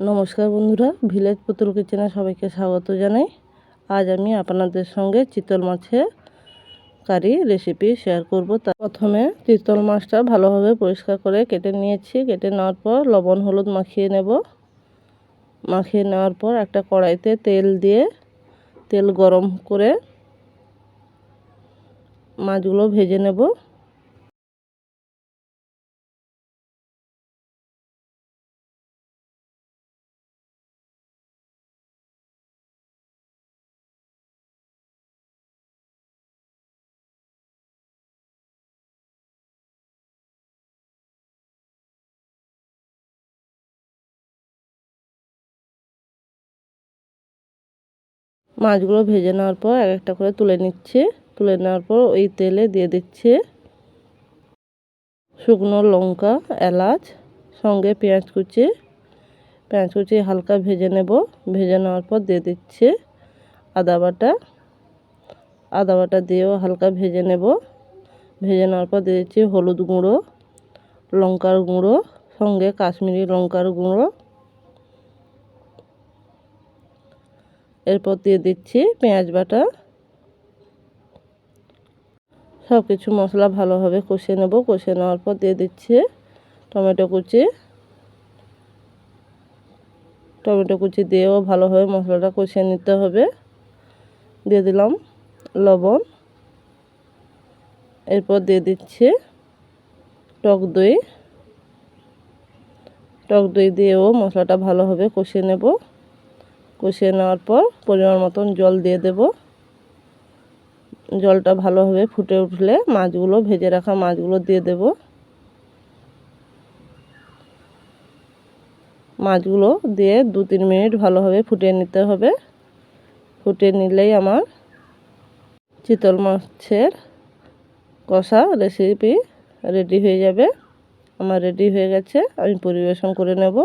নমস্কার বন্ধুরা, ভিলেজ পুতুল কিচেনে সবাইকে স্বাগত জানাই। আজ আমি আপনাদের সঙ্গে চিতল মাছের কারি রেসিপি শেয়ার করব। তা প্রথমে চিতল মাছটা ভালোভাবে পরিষ্কার করে কেটে নিয়েছি। কেটে নেওয়ার পর লবণ হলুদ মাখিয়ে নেব। মাখিয়ে নেওয়ার পর একটা কড়াইতে তেল দিয়ে তেল গরম করে মাছগুলো ভেজে নেব। মাছগুলো ভেজে নেওয়ার পর এক একটা করে তুলে নিচ্ছে। তুলে নেওয়ার পর ওই তেলে দিয়ে দিচ্ছে শুকনো লঙ্কা, এলাচ, সঙ্গে পেঁয়াজ কুচি। পেঁয়াজ কুচি হালকা ভেজে নেব। ভেজে নেওয়ার পর দিয়ে দিচ্ছে আদা বাটা। আদা বাটা দিয়েও হালকা ভেজে নেব। ভেজে নেওয়ার পর দিয়ে দিচ্ছি হলুদ গুঁড়ো, লঙ্কার গুঁড়ো, সঙ্গে কাশ্মীরি লঙ্কার গুঁড়ো। এরপর দিয়ে দিচ্ছি পেঁয়াজ বাটা। সব কিছু মশলা ভালোভাবে কষিয়ে নেব। কষিয়ে নেওয়ার পর দিয়ে দিচ্ছি টমেটো কুচি। টমেটো কুচি দিয়েও ভালোভাবে মশলাটা কষিয়ে নিতে হবে। দিয়ে দিলাম লবণ। এরপর দিয়ে দিচ্ছি টক দই। টক দই দিয়েও মশলাটা ভালোভাবে কষিয়ে নেব। কষিয়ে নেওয়ার পর পরিমাণ মতন জল দিয়ে দেব। জলটা ভালোভাবে ফুটে উঠলে মাছগুলো, ভেজে রাখা মাছগুলো দিয়ে দেব। মাছগুলো দিয়ে দু তিন মিনিট ভালোভাবে ফুটিয়ে নিতে হবে। ফুটিয়ে নিলেই আমার চিতল মাছের কষা রেসিপি রেডি হয়ে যাবে। আমার রেডি হয়ে গেছে, আমি পরিবেশন করে নেব।